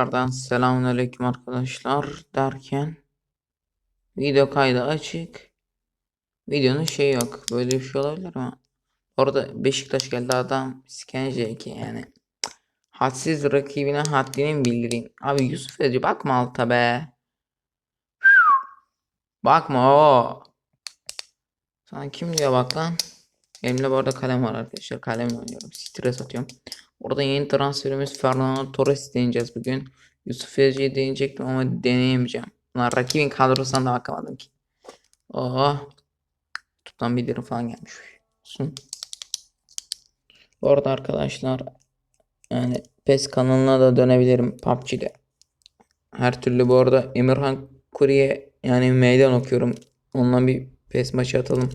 Tekrardan selamünaleyküm arkadaşlar derken video kaydı açık. Videonun şey yok. Böyle bir şey olabilir mi? Orada Beşiktaş geldi adam skence ki yani. Hadsiz rakibine haddini bildireyim. Abi Yusuf Ece bakma alta be. Bakma o. Sana kim diyor bak lan. Elimde bu arada kalem var arkadaşlar. Kalemle oynuyorum. Stres atıyorum. Orada yeni transferimiz Fernando Torres deneyeceğiz bugün. Yusuf Yazıcı'yı deneyecektim ama deneyemeyeceğim. Lan rakibin kadrosuna da bakamadım ki. Oh. Tutan bildirim falan gelmiş. Olsun. Bu arada arkadaşlar yani PES kanalına da dönebilirim PUBG'de. Her türlü bu arada Emirhan Kuri'ye yani meydan okuyorum. Onunla bir PES maçı atalım.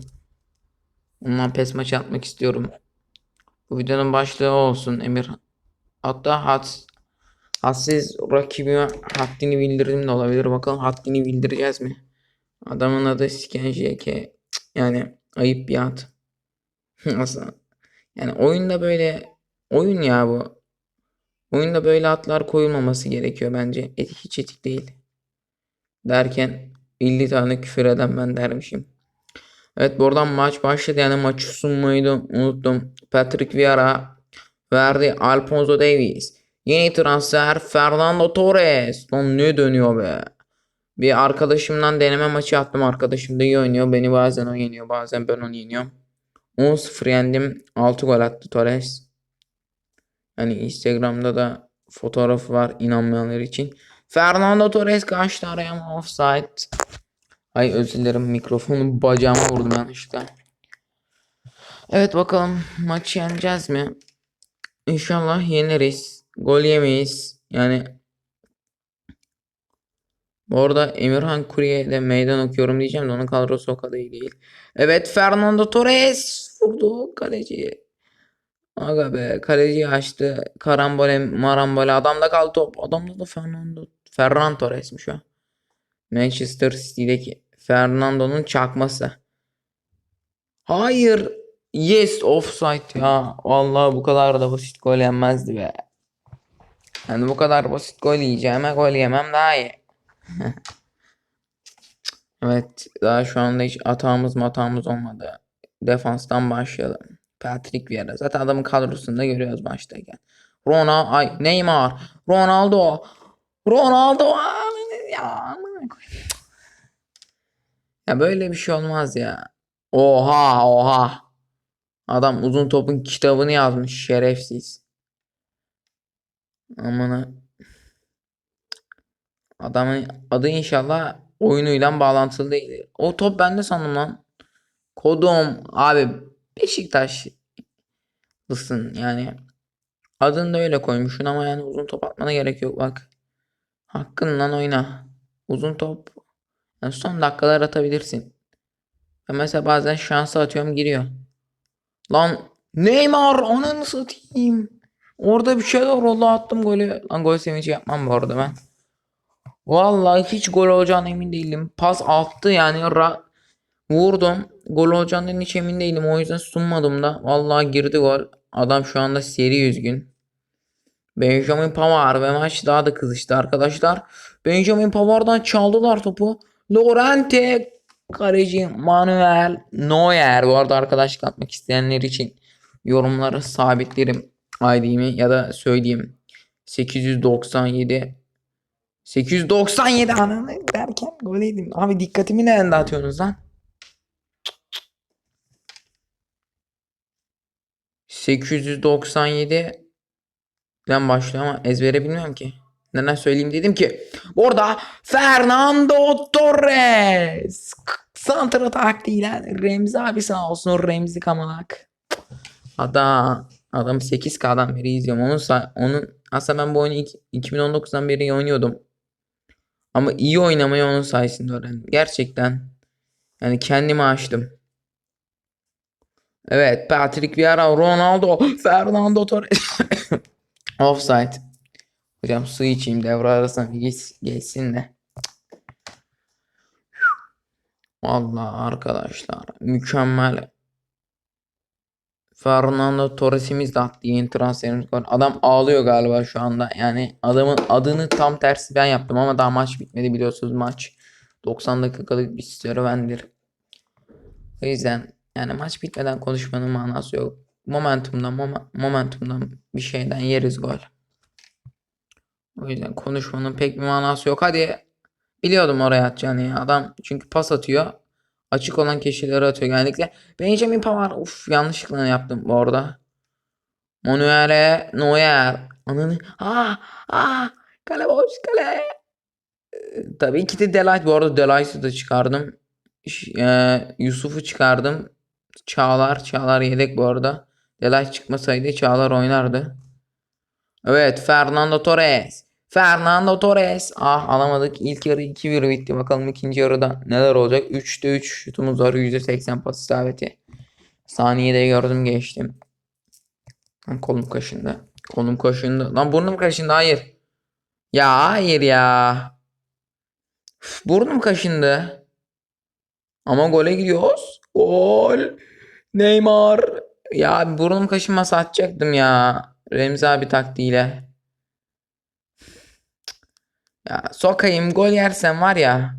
Onunla PES maçı atmak istiyorum. Bu videonun başlığı olsun Emir. Hatta had, hadsiz rakibime haddini bildirdim de olabilir. Bakalım haddini bildireceğiz mi? Adamın adı Skenjeke. Yani ayıp bir ad. Yani oyunda böyle oyun ya bu. Oyunda böyle atlar koyulmaması gerekiyor bence. Et, hiç etik değil. Derken 50 tane küfür eden ben dermişim. Evet buradan maç başladı yani maçı sunmayı unuttum. Patrick Vieira verdi Alfonso Davies. Yeni transfer Fernando Torres. Lan ne dönüyor be. Bir arkadaşımdan deneme maçı attım. Arkadaşım da iyi oynuyor. Beni bazen o yeniyor bazen ben onu yeniyorum. 10-0 yendim. 6 gol attı Torres. Yani Instagram'da da fotoğrafı var inanmayanlar için. Fernando Torres kaçtı araya offside. Ay özür dilerim mikrofonu bacağıma vurdum yanlışlıkla. Evet bakalım maçı yeneceğiz mi? İnşallah yeneriz. Gol yemeyiz. Yani bu arada Emirhan Kuri'ye de meydan okuyorum diyeceğim de onun kadrosu o kadar iyi değil. Evet Fernando Torres vurdu kaleci. Aga be kaleci açtı. Karambole marambole adamda kaldı top. Adamda da Fernando Ferran Torres'miş o. Manchester City'deki Fernando'nun çakması. Hayır. Yes offside ya. Vallahi bu kadar da basit gol yenmezdi be. Yani bu kadar basit gol yiyeceğime gol yemem daha iyi. evet daha şu anda hiç atağımız matağımız olmadı. Defanstan başlayalım. Patrick Vieira. Zaten adamın kadrosunda görüyoruz maçtayken. Ronaldo, ay Neymar, Ronaldo, Ronaldo. Ya. Ya böyle bir şey olmaz ya. Oha oha. Adam uzun topun kitabını yazmış şerefsiz. Amına. Adamın adı inşallah oyunuyla bağlantılı değil. O top bende sandım lan. Kodum abi Beşiktaşlısın yani. Adını da öyle koymuşsun ama yani uzun top atmana gerek yok bak. Hakkınla oyna. Uzun top yani son dakikalar atabilirsin. Ben mesela bazen şansı atıyorum giriyor. Lan Neymar ananı satayım. Orada bir şeyler oldu attım golü. Lan gol sevinci yapmam bu arada ben. Vallahi hiç gol olacağına emin değilim. Pas attı yani ra vurdum. Gol olacağından hiç emin değilim. O yüzden sunmadım da. Vallahi girdi gol. Adam şu anda seri üzgün. Benjamin Pavard ve maç daha da kızıştı arkadaşlar. Benjamin Pavard'dan çaldılar topu. Lorente kaleci Manuel Neuer. Bu arada arkadaşlık atmak isteyenler için yorumlara sabitlerim ID'mi ya da söyleyeyim. 897 897 ananı derken gol yedim. Abi dikkatimi nereden dağıtıyorsunuz lan? 897 den başlıyor ama ezbere bilmiyorum ki. Neden söyleyeyim dedim ki. Orada Fernando Torres. Santra taktiğiyle Remzi abi sağ olsun Remzi Kamalak. Adam adam 8K'dan beri izliyorum. Onun onun aslında ben bu oyunu 2019'dan beri oynuyordum. Ama iyi oynamayı onun sayesinde öğrendim. Gerçekten yani kendimi açtım. Evet Patrick Vieira, Ronaldo, Fernando Torres. Offside. Hocam su içeyim devre arasına geç, geçsin de. Vallahi arkadaşlar mükemmel. Fernando Torres'imiz de attı yeni transferimiz var. Adam ağlıyor galiba şu anda. Yani adamın adını tam tersi ben yaptım ama daha maç bitmedi biliyorsunuz maç. 90 dakikalık bir serüvendir. O yüzden yani maç bitmeden konuşmanın manası yok. Momentumdan momentumdan bir şeyden yeriz gol. O yüzden konuşmanın pek bir manası yok. Hadi biliyordum oraya atacağını ya. Adam çünkü pas atıyor. Açık olan kişileri atıyor genellikle. Benjamin Pavard. Uf yanlışlıkla yaptım bu arada. Manuel'e Neuer. Ananı. Ah ah. Kale boş kale. Ee, Tabii ki de Delight. Bu arada Delight'ı da çıkardım. Eee, Yusuf'u çıkardım. Çağlar. Çağlar yedek bu arada. Delight çıkmasaydı Çağlar oynardı. Evet Fernando Torres. Fernando Torres. Ah alamadık. İlk yarı 2-1 bitti. Bakalım ikinci yarıda neler olacak. 3'te 3 şutumuz var. %80 pas isabeti. Saniyede gördüm geçtim. Lan kolum kaşındı. Kolum kaşındı. Lan burnum kaşındı. Hayır. Ya hayır ya. Üf, burnum kaşındı. Ama gole gidiyoruz. Gol. Neymar. Ya burnum kaşınmasa atacaktım ya. Remzi abi taktiğiyle. Ya sokayım gol yersem var ya.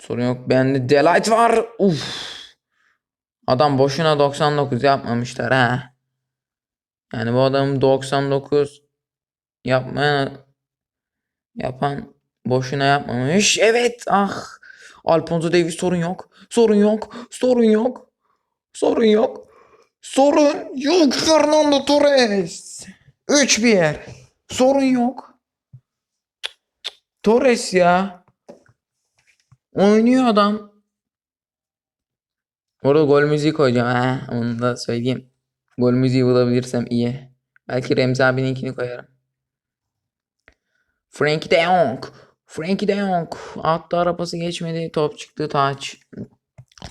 Sorun yok. Bende Delight var. Uf. Adam boşuna 99 yapmamışlar ha. Yani bu adam 99 yapmaya yapan boşuna yapmamış. Evet. Ah. Alfonso Davies sorun yok. Sorun yok. Sorun yok. Sorun yok. Sorun yok. Fernando Torres. 3-1. Sorun yok. Torres ya. Oynuyor adam. Orada gol müziği koyacağım. Ha, onu da söyleyeyim. Gol müziği bulabilirsem iyi. Belki Remzi abininkini koyarım. Frankie de Jong. Frankie de Jong. Attı arabası geçmedi. Top çıktı taç.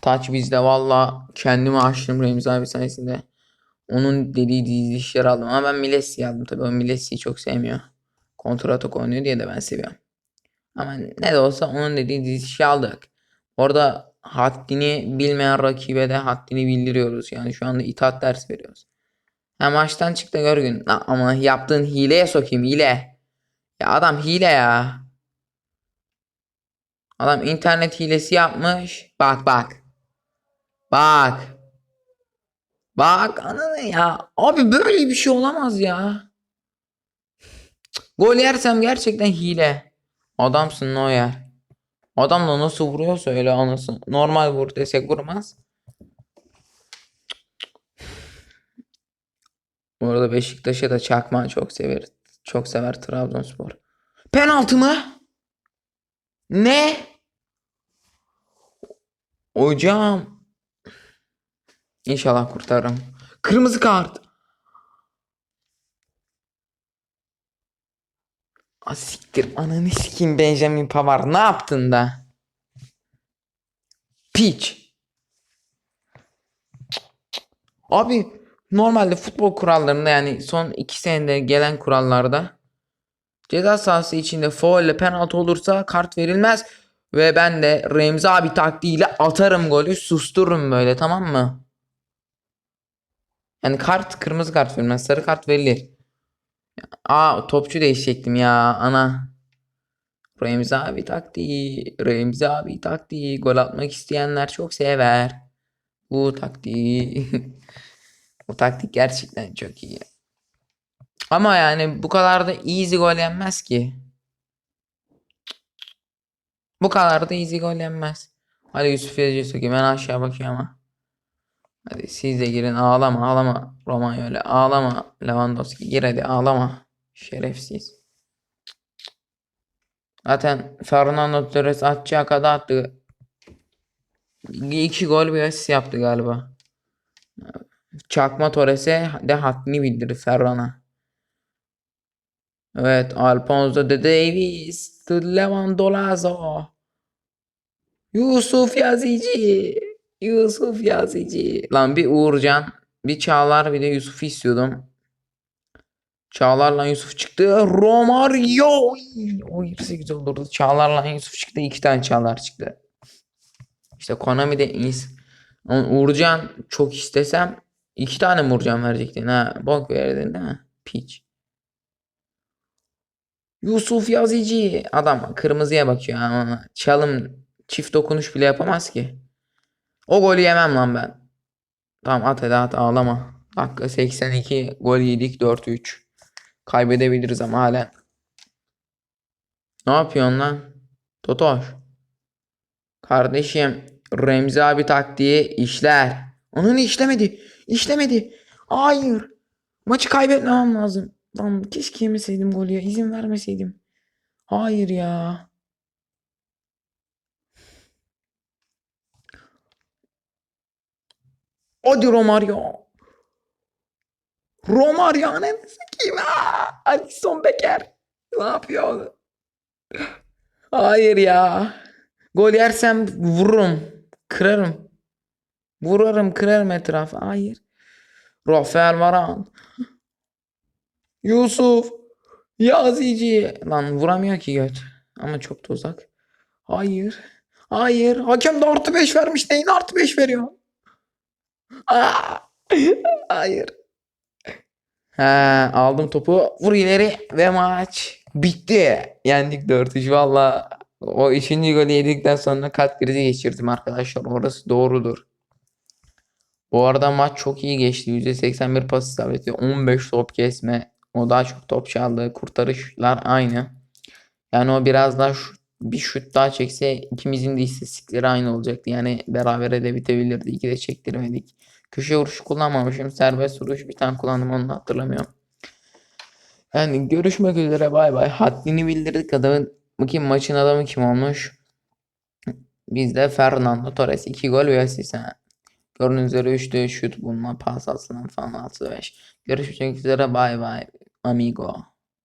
Taç bizde valla kendimi açtım Remzi abi sayesinde. Onun dediği dizilişleri aldım ama ben Milesi'yi aldım tabii. O Milesi'yi çok sevmiyor. Kontratak oynuyor diye de ben seviyorum. Ama ne de olsa onun dediği dizilişi aldık. Orada haddini bilmeyen rakibe de haddini bildiriyoruz. Yani şu anda itaat ders veriyoruz. Ha maçtan çık da gör gün. Ama yaptığın hileye sokayım hile. Ya adam hile ya. Adam internet hilesi yapmış. Bak bak. Bak. Bak ananı ya. Abi böyle bir şey olamaz ya. Gol yersem gerçekten hile. Adamsın Neuer. Adam da nasıl vuruyorsa öyle anasın. Normal vur desek vurmaz. Bu arada Beşiktaş'a da çakma çok sever. Çok sever Trabzonspor. Penaltı mı? Ne? Hocam. İnşallah kurtarırım. Kırmızı kart. Ah siktir ananı sikeyim Benjamin Pavard ne yaptın da? Piç. Abi normalde futbol kurallarında yani son iki senede gelen kurallarda ceza sahası içinde faul ile penaltı olursa kart verilmez ve ben de Remzi abi taktiğiyle atarım golü sustururum böyle tamam mı? Yani kart kırmızı kart verilmez sarı kart verilir. Aa topçu değişecektim ya ana. Remzi abi taktiği. Remzi abi taktiği. Gol atmak isteyenler çok sever. Bu taktiği. Bu taktik gerçekten çok iyi. Ama yani bu kadar da easy gol yenmez ki. Bu kadar da easy gol yenmez. Hadi Yusuf Yazıcı sokayım. Ben aşağı bakıyorum ama. Hadi siz de girin. Ağlama ağlama. Roman öyle. Ağlama. Lewandowski gir hadi ağlama. Şerefsiz. Zaten Fernando Torres atacağı kadar attı. İki gol bir asist yaptı galiba. Çakma Torres'e de haddini bildirdi Ferran'a. Evet Alfonso de Davis. Lewandowski. Yusuf Yazıcı. Yusuf Yazıcı. Lan bir Uğurcan, bir Çağlar bir de Yusuf'u istiyordum. Çağlar'la Yusuf çıktı. Romario. O girse güzel olurdu. Çağlar'la Yusuf çıktı. iki tane Çağlar çıktı. İşte Konami'de ins Ama Uğurcan çok istesem iki tane mi Uğurcan verecektin ha? Bok verdin değil mi? Piç. Yusuf Yazıcı. Adam kırmızıya bakıyor ama çalım çift dokunuş bile yapamaz ki. O golü yemem lan ben. Tamam at hadi at ağlama. Dakika 82 gol yedik 4-3. Kaybedebiliriz ama hala. Ne yapıyorsun lan? Totoş. Kardeşim Remzi abi taktiği işler. Onun işlemedi. İşlemedi. Hayır. Maçı kaybetmemem lazım. Lan keşke yemeseydim golü ya. İzin vermeseydim. Hayır ya. Hadi Romario. Romario ananı sikeyim. Alisson Becker. Ne yapıyor? Hayır ya. Gol yersem vururum. Kırarım. Vurarım kırarım etrafı. Hayır. Rafael Varane. Yusuf. Yazıcı. Lan vuramıyor ki göt. Ama çok da uzak. Hayır. Hayır. Hakem de artı 5 vermiş. Neyin artı 5 veriyor? Hayır. Ha, aldım topu. Vur ileri ve maç bitti. Yendik 4-3 valla. O üçüncü golü yedikten sonra kalp krizi geçirdim arkadaşlar. Orası doğrudur. Bu arada maç çok iyi geçti. %81 pas isabeti, 15 top kesme. O daha çok top çaldı. Kurtarışlar aynı. Yani o biraz daha şut- bir şut daha çekse ikimizin de istatistikleri aynı olacaktı. Yani berabere de bitebilirdi. İki de çektirmedik. Köşe vuruşu kullanmamışım. Serbest vuruş bir tane kullandım onu hatırlamıyorum. Yani görüşmek üzere bay bay. Haddini bildirdik adamın. Bakayım maçın adamı kim olmuş? Bizde Fernando Torres 2 gol ve asist. Gördüğünüz üzere 3'te şut bulma, pas atılan falan 6 5. Görüşmek üzere bay bay amigo.